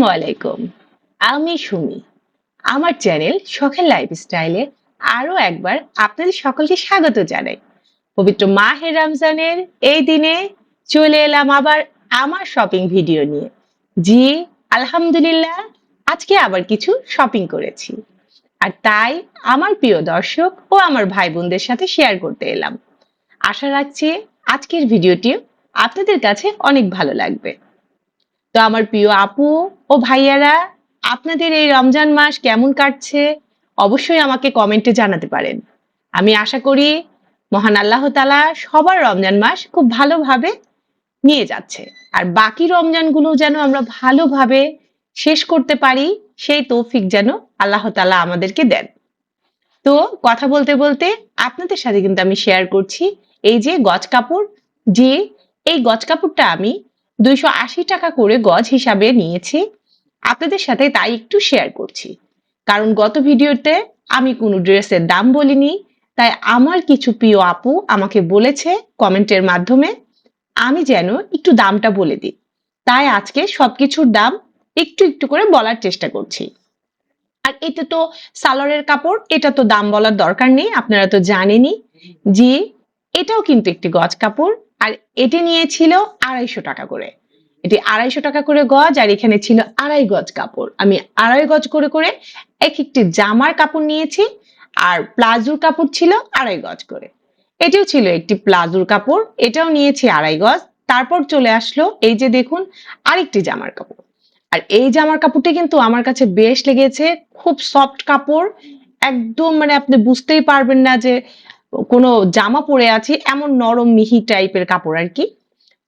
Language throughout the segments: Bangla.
আসসালামু আলাইকুম। আমি সুমি। আমার চ্যানেল শখের লাইফস্টাইলে আরও একবার আপনাদের সকলকে স্বাগত জানাই। পবিত্র মাহে রমজানের এই দিনে চলে এলাম আবার আমার শপিং ভিডিও নিয়ে। জি, আলহামদুলিল্লাহ, আজকে আবার কিছু শপিং করেছি। আর তাই আমার প্রিয় দর্শক ও আমার ভাই বোনদের সাথে শেয়ার করতে এলাম। আশা রাখছি আজকের ভিডিওটি আপনাদের কাছে অনেক ভালো লাগবে। তো আমার প্রিয় আপু ও ভাইয়ারা, আপনাদের এই রমজান মাস কেমন কাটছে? অবশ্যই আমাকে কমেন্টে জানাতে পারেন। আমি আশা করি মহান আল্লাহ তালা সবার রমজান মাস খুব ভালোভাবে নিয়ে যাচ্ছে। আর বাকি রমজানগুলো যেন আমরা ভালোভাবে শেষ করতে পারি, সেই তৌফিক যেন আল্লাহ তালা আমাদেরকে দেন। তো কথা বলতে বলতে আপনাদের সাথে কিন্তু আমি শেয়ার করছি, এই যে গজ কাপড়, যে এই গজ কাপড়টা আমি দুইশো আশি টাকা করে গজ হিসাবে নিয়েছি। আপনাদের সাথে তাই একটু শেয়ার করছি। কারণ গত ভিডিওতে আমি কোনো ড্রেসের দাম বলিনি, তাই আমার কিছু প্রিয় আপু আমাকে বলেছে কমেন্টের মাধ্যমে, আমি যেন একটু দামটা বলে দিই। তাই আজকে সবকিছুর দাম একটু একটু করে বলার চেষ্টা করছি। আর এটা তো সালোয়ারের কাপড়, এটা তো দাম বলার দরকার নেই, আপনারা তো জানেনই। যে এটাও কিন্তু একটি গজ কাপড়। আর এটি নিয়েছিল আড়াইশো টাকা করে। এটি আড়াইশো টাকা করে গজ, আর এখানে ছিল আড়াই গজ কাপড়। আমি আড়াই গজ করে করে এক একটি জামার কাপড় নিয়েছি, আর প্লাজোর কাপড় ছিল আড়াই গজ করে। এটিও ছিল একটি প্লাজোর কাপড়, এটাও নিয়েছি আড়াই গজ। তারপর চলে আসলো এই যে দেখুন আরেকটি জামার কাপড়। আর এই জামার কাপড়টি কিন্তু আমার কাছে বেশ লেগেছে, খুব সফট কাপড়। একদম মানে আপনি বুঝতেই পারবেন না যে কোনো জামা পরে আছি এমন নরম মিহি টাইপের কাপড় আর কি।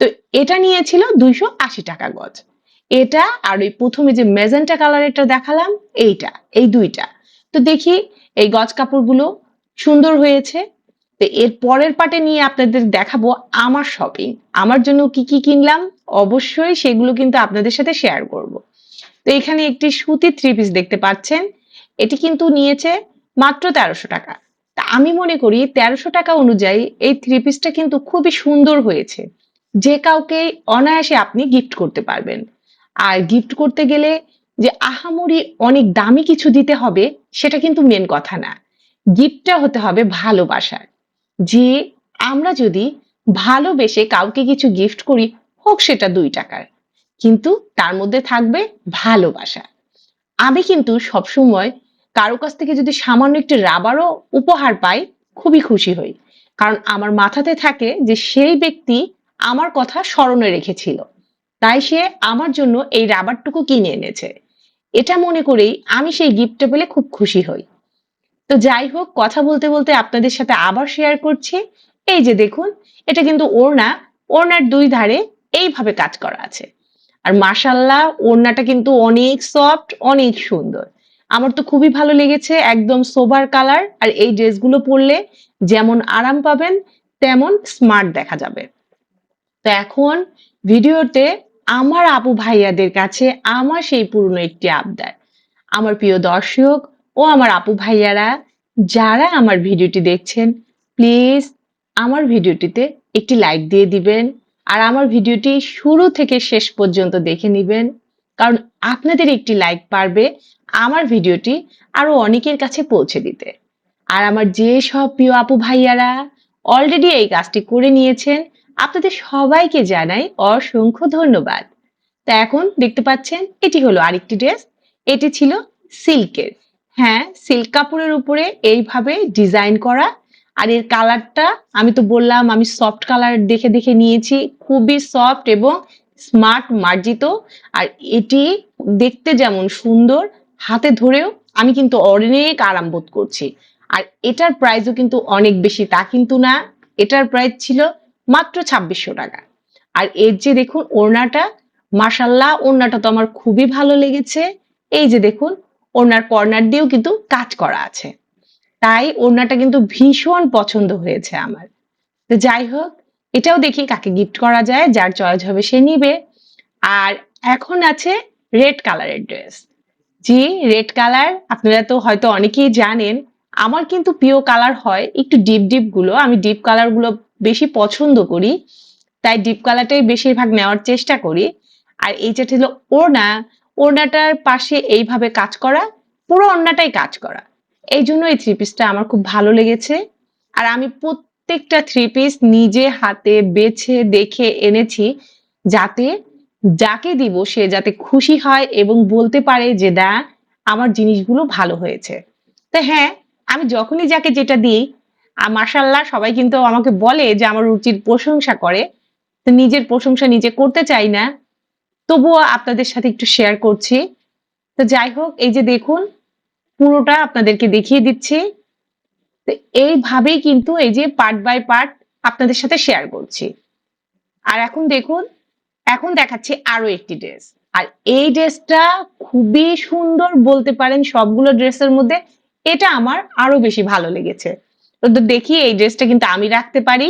তো এটা নিয়েছিল দুইশো আশি টাকা গজ। এটা আর ওই প্রথমে যে মেজেন্টা কালারেরটা দেখালাম, এইটা, এই দুইটা। তো দেখি এই গজ কাপড়গুলো সুন্দর হয়েছে। তো এর পরের পাটে নিয়ে আপনাদের দেখাবো আমার শপিং আমার জন্য কি কি কিনলাম? অবশ্যই সেগুলো কিন্তু আপনাদের সাথে শেয়ার করব। তো এখানে একটি সুতির থ্রি পিস দেখতে পাচ্ছেন। এটি কিন্তু নিয়েছে মাত্র তেরোশো টাকা। তা আমি মনে করি তেরোশো টাকা অনুযায়ী এই থ্রি পিসটা কিন্তু খুবই সুন্দর হয়েছে। যে কাউকে অনায়াসে আপনি গিফট করতে পারবেন। আর গিফট করতে গেলে যে আহামরি অনেক দামি কিছু দিতে হবে, সেটা কিন্তু মেন কথা না। গিফটটা হতে হবে ভালোবাসার। যে আমরা যদি ভালোবেসে কাউকে কিছু গিফট করি, হোক সেটা দুই টাকার। কিন্তু তার মধ্যে থাকবে ভালোবাসা। আমি কিন্তু সবসময় কারও কাছ থেকে যদি সামান্য একটি রাবারও উপহার পাই, খুবই খুশি হই। কারণ আমার মাথাতে থাকে যে সেই ব্যক্তি আমার কথা স্মরণে রেখেছিল। তাই সে আমার জন্য এই রাবারটুকু কিনে এনেছে। এটা মনে করেই আমি সেই গিফটটা পেলে খুব খুশি হই। তো যাই হোক, কথা বলতে বলতে আপনাদের সাথে আবার শেয়ার করছি। এই যে দেখুন, এটা কিন্তু ওড়না। ওড়নার দুই ধারে এইভাবে কাজ করা আছে। আর মাসাল্লাহ ওড়নাটা কিন্তু অনেক সফট অনেক সুন্দর। আমার তো খুবই ভালো লেগেছে, একদম সোবার কালার আর এই ড্রেসগুলো পরলে যেমন আরাম পাবেন, তেমন স্মার্ট দেখা যাবে। তো এখন ভিডিওতে আমার আপু ভাইয়াদের কাছে আমার সেই পুরনো একটি আবদার। আমার প্রিয় দর্শক ও আমার আপু ভাইয়ারা, যারা আমার ভিডিওটি দেখছেন প্লিজ আমার ভিডিওটিতে একটি লাইক দিয়ে দিবেন, আর আমার ভিডিওটি শুরু থেকে শেষ পর্যন্ত দেখে নেবেন। কারণ আপনাদের একটি লাইক পারবে আমার ভিডিওটি আরও অনেকের কাছে পৌঁছে দিতে। আর আমার যে সব প্রিয় আপু ভাইয়ারা অলরেডি এই কাজটি করে নিয়েছেন, আপনাদের সবাইকে জানাই অসংখ্য ধন্যবাদ। তা এখন দেখতে পাচ্ছেন, এটি হলো আরেকটি ড্রেস এটি ছিল সিল্কের। হ্যাঁ সিল্ক কাপড়ের উপরে এইভাবে ডিজাইন করা, আর এর কালারটা আমি তো বললাম, আমি সফট কালার দেখে দেখে নিয়েছি, খুবই সফট এবং স্মার্ট, মার্জিত, আর এটি দেখতে যেমন সুন্দর, হাতে ধরেও আমি কিন্তু অনেক আরাম বোধ করছি। আর এটার প্রাইসও কিন্তু অনেক বেশি, তা কিন্তু না। এটার প্রাইস ছিল মাত্র ছাব্বিশশো টাকা। আর এর যে দেখুন ওড়নাটা মাসাল্লাহ ওড়নাটা তো আমার খুবই ভালো লেগেছে। এই যে দেখুন, ওড়নার কর্নার দিয়েও কিন্তু কাজ করা আছে। তাই ওড়নাটা কিন্তু ভীষণ পছন্দ হয়েছে আমার। তো যাই হোক এটাও দেখি কাকে গিফট করা যায়, যার চয়েস হবে সে নিবে। আর এখন আছে রেড কালারের ড্রেস জি রেড কালার আপনারা তো হয়তো অনেকেই জানেন, আমার কিন্তু প্রিয় কালার হয় একটু ডিপ ডিপগুলো। আমি ডিপ কালারগুলো বেশি পছন্দ করি, তাই ডিপ কালারটাই বেশিরভাগ নেওয়ার চেষ্টা করি। আর এই এইটা ছিল ওড়না, ওড়নাটার পাশে এইভাবে কাজ করা, পুরো ওড়নাটাই কাজ করা। এই জন্য এই থ্রি পিসটা আমার খুব ভালো লেগেছে। আর আমি প্রত্যেকটা থ্রি পিস নিজে হাতে বেছে দেখে এনেছি যাতে যাকে দিব সে যাতে খুশি হয় এবং বলতে পারে যে না আমার জিনিসগুলো ভালো হয়েছে। তো হ্যাঁ আমি যখনই যাকে যেটা দিই আর মাসাল্লাহ সবাই কিন্তু আমাকে বলে যে, আমার রুচির প্রশংসা করে। তো নিজের প্রশংসা নিজে করতে চাই না। তবুও আপনাদের সাথে একটু শেয়ার করছি। তো যাই হোক, এই যে দেখুন, পুরোটা আপনাদেরকে দেখিয়ে দিচ্ছি। এইভাবেই কিন্তু এই যে পার্ট বাই পার্ট আপনাদের সাথে শেয়ার করছি। আর এখন দেখুন, এখন দেখাচ্ছি আরও একটি ড্রেস আর এই ড্রেসটা খুবই সুন্দর বলতে পারেন সবগুলো ড্রেসের মধ্যে, এটা আমার আরও বেশি ভালো লেগেছে। তো দেখি এই ড্রেসটা কিন্তু আমি রাখতে পারি।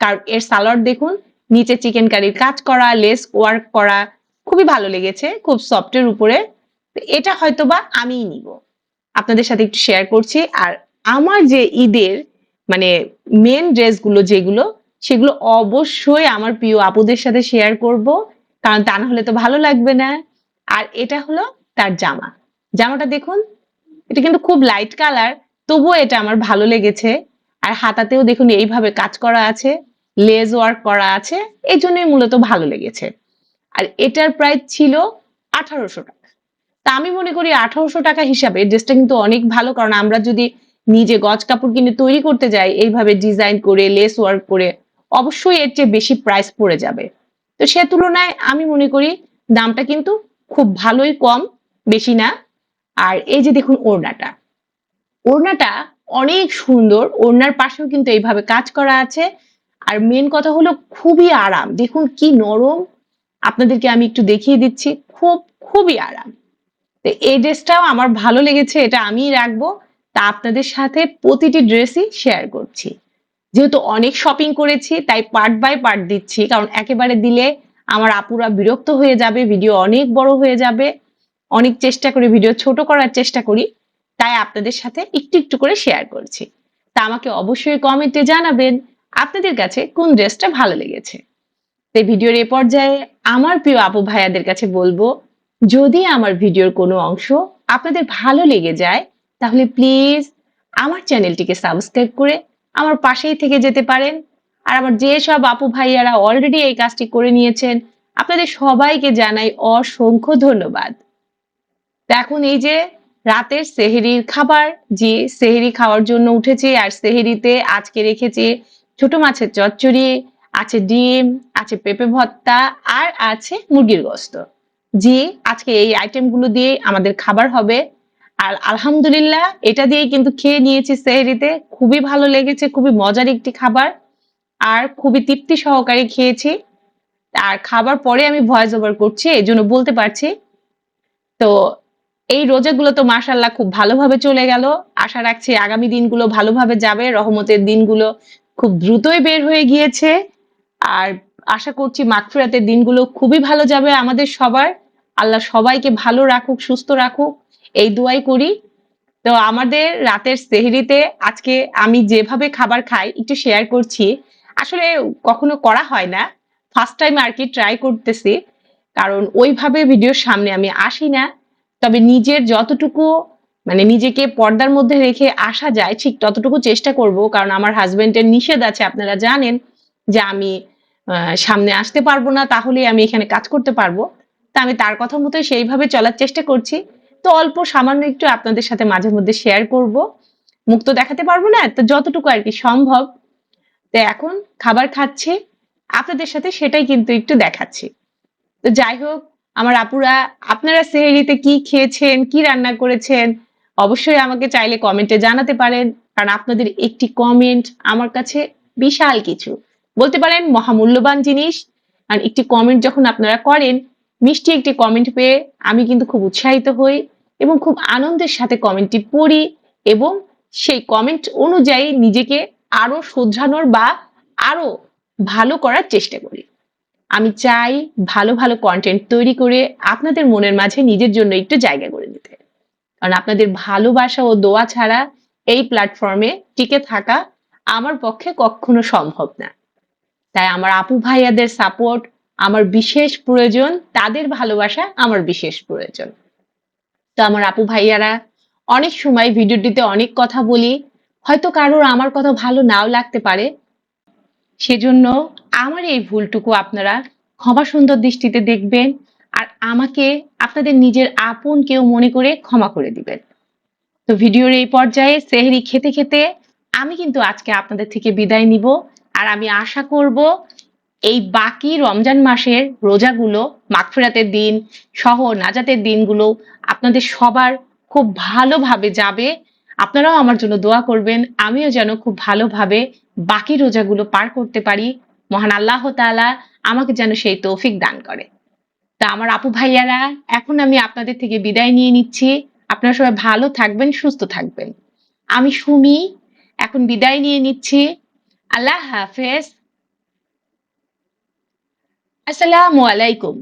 কারণ এর সালোয়ার দেখুন, নিচে চিকেন কারির কাজ করা লেস ওয়ার্ক করা, খুবই ভালো লেগেছে, খুব সফটের উপরে। এটা হয়তো বা আমিই নিব। আপনাদের সাথে একটু শেয়ার করছি। আর আমার যে ঈদের মানে মেন ড্রেসগুলো যেগুলো, সেগুলো অবশ্যই আমার প্রিয় আপুদের সাথে শেয়ার করব। কারণ তা না হলে তো ভালো লাগবে না। আর এটা হলো তার জামা। জামাটা দেখুন, এটা কিন্তু খুব লাইট কালার তবুও এটা আমার ভালো লেগেছে। আর হাতাতেও দেখুন এইভাবে কাজ করা আছে লেজ ওয়ার্ক করা আছে, এই জন্যই মূলত ভালো লেগেছে। আর এটার প্রাইস ছিল আঠারোশো টাকা। তা আমি মনে করি আঠারোশো টাকা হিসাবে ড্রেসটা কিন্তু অনেক ভালো, কারণ আমরা যদি নিজে গজ কাপড় কিনে তৈরি করতে যাই এইভাবে ডিজাইন করে লেস ওয়ার্ক করে, অবশ্যই এর চেয়ে বেশি প্রাইস পড়ে যাবে। তো সে তুলনায় আমি মনে করি দামটা কিন্তু খুব ভালোই কম, বেশি না। আর এই যে দেখুন ওড়নাটা। ওড়নাটা অনেক সুন্দর, ওড়নার পাশেও কিন্তু এইভাবে কাজ করা আছে। আর মেন কথা হলো খুবই আরাম। দেখুন কি নরম। আপনাদেরকে আমি একটু দেখিয়ে দিচ্ছি, খুব, খুবই আরাম। তো এই ড্রেসটাও আমার ভালো লেগেছে, এটা আমিই রাখব। তা আপনাদের সাথে প্রতিটি ড্রেসই শেয়ার করছি। যেহেতু অনেক শপিং করেছি, তাই পার্ট বাই পার্ট দিচ্ছি, কারণ একেবারে দিলে আমার আপুরা বিরক্ত হয়ে যাবে ভিডিও অনেক বড় হয়ে যাবে। অনেক চেষ্টা করে ভিডিও ছোট করার চেষ্টা করি, তাই আপনাদের সাথে একটু একটু করে শেয়ার করছি। তা আমাকে অবশ্যই কমেন্টে জানাবেন, আপনাদের কাছে কোন ড্রেসটা ভালো লেগেছে। তো ভিডিওর এ পর্যায়ে আমার প্রিয় আপু ভাইয়াদের কাছে বলব, যদি আমার ভিডিওর কোনো অংশ আপনাদের ভালো লেগে যায় তাহলে প্লিজ আমার চ্যানেলটিকে সাবস্ক্রাইব করে আমার পাশেই থেকে যেতে পারেন। আর আমার যেসব আপু ভাইয়ারা অলরেডি এই কাজটি করে নিয়েছেন, আপনাদের সবাইকে জানাই অসংখ্য ধন্যবাদ। এখন এই যে রাতের সেহেরির খাবার, যে সেহেরি খাওয়ার জন্য উঠেছে, আর সেহেরিতে আজকে রেখেছে ছোট মাছের চচ্চড়ি, আছে ডিম, আছে পেঁপে ভর্তা, আর আছে মুরগির গোস্ত। জি আজকে এই আইটেমগুলো দিয়ে আমাদের খাবার হবে। আর আলহামদুলিল্লাহ এটা দিয়ে কিন্তু খেয়ে নিয়েছি সেহেরিতে। খুবই ভালো লেগেছে, খুবই মজার একটি খাবার। আর খুবই তৃপ্তি সহকারে খেয়েছি। আর খাবার পরে আমি ভয়েস ওভার করছি, এই জন্য বলতে পারছি। তো এই রোজাগুলো তো মাসাল্লাহ খুব ভালোভাবে চলে গেল। আশা রাখছি আগামী দিনগুলো ভালোভাবে যাবে। রহমতের দিনগুলো খুব দ্রুতই বের হয়ে গিয়েছে। আর আশা করছি মাগফিরাতের দিনগুলো খুবই ভালো যাবে আমাদের সবার। আল্লাহ সবাইকে ভালো রাখুক, সুস্থ রাখুক। এই দোয়াই করি। তো আমাদের রাতের সেহরিতে আজকে আমি যেভাবে খাবার খাই একটু শেয়ার করছি। আসলে কখনো করা হয় না। ফার্স্ট টাইম আর কি ট্রাই করতেছি। কারণ ওইভাবে ভিডিওর সামনে আমি আসি না। তবে নিজের যতটুকু মানে নিজেকে পর্দার মধ্যে রেখে আসা যায়, ঠিক ততটুকু চেষ্টা করব। কারণ আমার হাজবেন্ডের নিষেধ আছে, আপনারা জানেন যে আমি সামনে আসতে পারব না তাহলে আমি এখানে কাজ করতে পারব। তা আমি তার কথা মতোই সেইভাবে চলার চেষ্টা করছি। অল্প, সামান্য একটু আপনাদের সাথে মাঝে মধ্যে শেয়ার করব। মুখ তো দেখাতে পারব না, তো যতটুকু আর কি সম্ভব। তো এখন খাবার খাচ্ছি, আপনাদের সাথে সেটাই কিন্তু একটু দেখাচ্ছি। তো যাই হোক, আমার আপুরা, আপনারা সেহেরিতে কি খেয়েছেন, কি রান্না করেছেন, অবশ্যই আমাকে চাইলে কমেন্টে জানাতে পারেন। কারণ আপনাদের একটি কমেন্ট আমার কাছে বিশাল কিছু। বলতে পারেন মহামূল্যবান জিনিস। আর একটি কমেন্ট যখন আপনারা করেন, মিষ্টি একটি কমেন্ট পেয়ে আমি কিন্তু খুব উৎসাহিত হই। এবং খুব আনন্দের সাথে কমেন্টটি পড়ি এবং সেই কমেন্ট অনুযায়ী নিজেকে আরও শুধরানোর বা আরও ভালো করার চেষ্টা করি। আমি চাই ভালো ভালো কন্টেন্ট তৈরি করে আপনাদের মনের মাঝে নিজের জন্য একটু জায়গা করে দিতে কারণ আপনাদের ভালোবাসা ও দোয়া ছাড়া এই প্ল্যাটফর্মে টিকে থাকা আমার পক্ষে কখনো সম্ভব না। তাই আমার আপু ভাইয়াদের সাপোর্ট আমার বিশেষ প্রয়োজন, তাদের ভালোবাসা আমার বিশেষ প্রয়োজন। তো আমার আপু ভাইয়ারা, অনেক সময় ভিডিওটিতে অনেক কথা বলি, হয়তো কারোর আমার কথা ভালো নাও লাগতে পারে। সেজন্য আমার এই ভুলটুকু আপনারা ক্ষমা সুন্দর দৃষ্টিতে দেখবেন আর আমাকে আপনাদের নিজের আপন কেউ মনে করে ক্ষমা করে দিবেন। তো ভিডিওর এই পর্যায়ে সেহরি খেতে খেতে আমি কিন্তু আজকে আপনাদের থেকে বিদায় নিব আর আমি আশা করব এই বাকি রমজান মাসের রোজাগুলো, মাগফিরাতের দিন সহ নাজাতের দিনগুলো আপনাদের সবার খুব ভালোভাবে যাবে। আপনারাও আমার জন্য দোয়া করবেন, আমিও যেন খুব ভালোভাবে বাকি রোজাগুলো পার করতে পারি। মহান আল্লাহ তাআলা আমাকে যেন সেই তৌফিক দান করে। তা আমার আপু ভাইয়ারা, এখন আমি আপনাদের থেকে বিদায় নিয়ে নিচ্ছি। আপনারা সবাই ভালো থাকবেন, সুস্থ থাকবেন। আমি সুমি, এখন বিদায় নিয়ে নিচ্ছি। আল্লাহ হাফেজ। আসসালামু আলাইকুম।